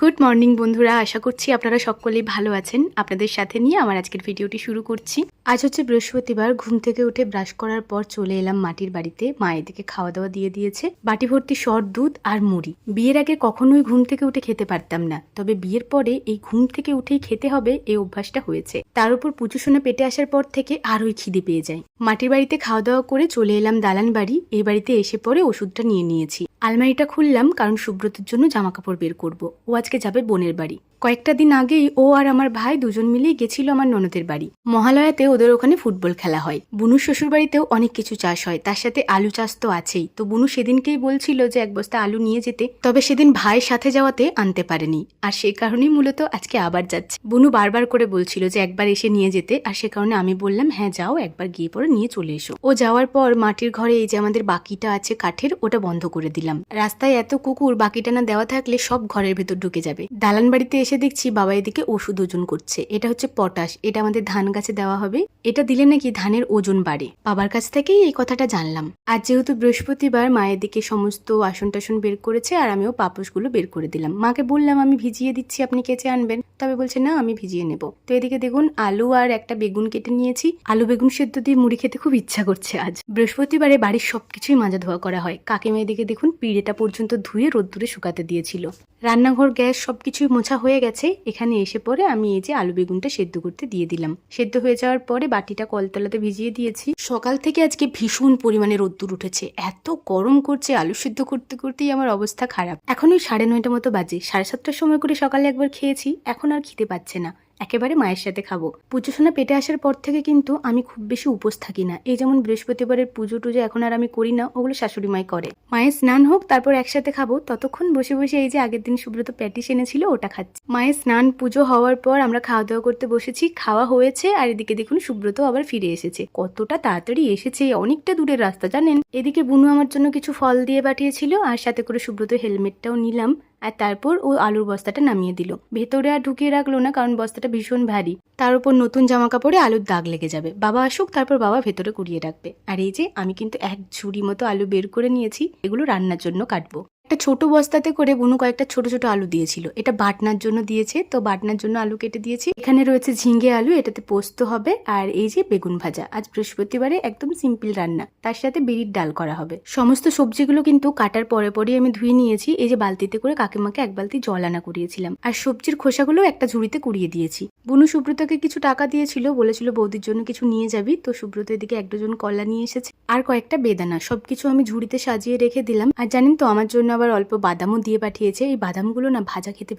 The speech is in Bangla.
গুড মর্নিং বন্ধুরা। আশা করছি আপনারা সকলেই ভালো আছেন। আপনাদের সাথে নিয়ে আমার আজকের ভিডিওটি শুরু করছি। আজ হচ্ছে বৃহস্পতিবার। ঘুম থেকে উঠে ব্রাশ করার পর চলে এলাম মাটির বাড়িতে। মা এদিকে খাওয়া দাওয়া দিয়ে দিয়েছে। বাটি ভর্তি শর, দুধ আর মুড়ি। বিয়ের আগে কখনোই ঘুম থেকে উঠে খেতে পারতাম না। তবে বিয়ের পরে এই ঘুম থেকে উঠেই খেতে হবে এই অভ্যাসটা হয়েছে। তার উপর পুজো শোনা পেটে আসার পর থেকে আরোই খিদে পেয়ে যায়। মাটির বাড়িতে খাওয়া দাওয়া করে চলে এলাম দালান বাড়ি এই বাড়িতে এসে পরে ওষুধটা নিয়ে নিয়েছি। আলমারিটা খুললাম কারণ সুব্রতের জন্য জামাকাপড় বের করব। ও আজকে যাবে বোনের বাড়ি। কয়েকটা দিন আগেই ও আর আমার ভাই দুজন মিলেই গেছিল আমার ননদের বাড়ি। মহালয়াতে ওদের ওখানে ফুটবল খেলা হয়। বুনুর শ্বশুর বাড়িতেও অনেক কিছু চাষ হয়, তার সাথে আলু চাষ তো আছেই। তো বুনু সেদিনকেই বলছিল যে এক বস্তা আলু নিয়ে যেতে, তবে সেদিন ভাইয়ের সাথে যাওয়াতে আনতে পারেনি। আর সেই কারণেই মূলত আজকে আবার যাচ্ছে। বুনু বারবার করে বলছিল যে একবার এসে নিয়ে যেতে, আর সে কারণে আমি বললাম হ্যাঁ যাও, একবার গিয়ে পরে নিয়ে চলে এসো। ও যাওয়ার পর মাটির ঘরে এই যে আমাদের বাকিটা আছে কাঠের, ওটা বন্ধ করে দিলাম। রাস্তায় এত কুকুর, বাকিটা না দেওয়া থাকলে সব ঘরের ভেতর ঢুকে যাবে। দালান বাড়িতে এসে দেখছি বাবা এদিকে ওষুধ ওজন করছে। এটা হচ্ছে পটাশ। এটা আমাদের ধান গাছে দেওয়া হবে। এটা দিলে নাকি ধানের ওজন বাড়ে। বাবার কাছ থেকেই এই কথাটা জানলাম। আর যেহেতু বৃহস্পতিবার মায়ের দিকে সমস্ত আসন টাসন বের করেছে আর আমিও পাপোশগুলো বের করে দিলাম। মাকে বললাম, আমি ভিজিয়ে দিচ্ছি, আপনি কেচে আনবেন। তবে বলছে, না, আমি ভিজিয়ে নেব। তো এদিকে দেখুন, আলু আর একটা বেগুন কেটে নিয়েছি। আলু বেগুন সেদ্ধ দিয়ে মুড়ি খেতে খুব ইচ্ছা করছে আজ। বৃহস্পতিবারে বাড়ির সবকিছুই মাজা ধোয়া করা হয়। কাকিমা এদিকে দেখুন, পিড়েটা পর্যন্ত ধুয়ে রোদ্দুরে শুকাতে দিয়েছিল। রান্নাঘর, গ্যাস সব কিছুই মোছা হয়ে গেছে। এখানে এসে পরে আমি এই যে আলু বেগুনটা সেদ্ধ করতে দিয়ে দিলাম। সেদ্ধ হয়ে যাওয়ার পরে বাটিটা কলতলাতে ভিজিয়ে দিয়েছি। সকাল থেকে আজকে ভীষণ পরিমাণে রোদ্দুর উঠেছে। এত গরম করছে, আলু সেদ্ধ করতে করতেই আমার অবস্থা খারাপ। এখন ওই সাড়ে নয়টা মতো বাজে। সাড়ে সাতটার সময় করে সকালে একবার খেয়েছি। এখন আর খেতে পাচ্ছে না। একেবারে মায়ের সাথে খাব। পুজো সোনা পেটে আসার পর থেকে কিন্তু আমি খুব বেশি উপোস থাকি না। এই যেমন বৃহস্পতিবারের পুজো টুজো এখন আর আমি করি না, ওগুলো শাশুড়ি মাই করে। মায়ের স্নান হোক, তারপর একসাথে খাব। ততক্ষণ বসে বসে এই যে আগের দিন সুব্রত প্যাটিস এনেছিল, ওটা খাচ্ছি। মায়ের স্নান পুজো হওয়ার পর আমরা খাওয়া দাওয়া করতে বসেছি, খাওয়া হয়েছে, আর এদিকে দেখুন সুব্রত আবার ফিরে এসেছে। কতটা তাড়াতাড়ি এসেছে, অনেকটা দূরের রাস্তা, জানেন? এদিকে বুনু আমার জন্য কিছু ফল দিয়ে পাঠিয়েছিল, আর সাথে করে সুব্রত হেলমেটটাও নিলাম। আর তারপর ও আলুর বস্তাটা নামিয়ে দিল। ভেতরে আর ঢুকিয়ে রাখল না, কারণ বস্তাটা ভীষণ ভারী। তার উপর নতুন জামা কাপড়ে আলুর দাগ লেগে যাবে। বাবা আসুক, তারপর বাবা ভেতরে কুড়িয়ে রাখবে। আর এই যে, আমি কিন্তু এক ঝুড়ি মতো আলু বের করে নিয়েছি। এগুলো রান্নার জন্য কাটবো। একটা ছোট বস্তাতে করে বুনু কয়েকটা ছোট ছোট আলু দিয়েছিল। এটা বাটনার জন্য দিয়েছে, তো বাটনার জন্য আলু কেটে দিয়েছি। এখানে রয়েছে ঝিঙ্গে আলু, এটাতে পোস্ত হবে, আর এই যে বেগুন ভাজা। আজ বৃহস্পতিবারে একদম সিম্পল রান্না। তার সাথে বিড়ির ডাল করা হবে। সমস্ত সবজিগুলো কিন্তু কাটার পরে পরে আমি ধুয়ে নিয়েছি। এই যে বালতিতে করে কাকিমাকে এক বালতি জল আনা করিয়েছিলাম। আর সবজির খোসাগুলো একটা ঝুড়িতে কুড়িয়ে দিয়েছি। বুনু সুব্রতকে কিছু টাকা দিয়েছিল, বলেছিল বৌদির জন্য কিছু নিয়ে যাবি। তো সুব্রত এদিকে এক ডজন কলা নিয়ে এসেছে। আর কয়েকটা বেদানা সব কিছু আমি ঝুড়িতে সাজিয়ে রেখে দিলাম। আর জানেন তো, আমার জন্য আবার অল্প বাদামও দিয়ে পাঠিয়েছে। এই বাদামগুলো না ভাজা খেতে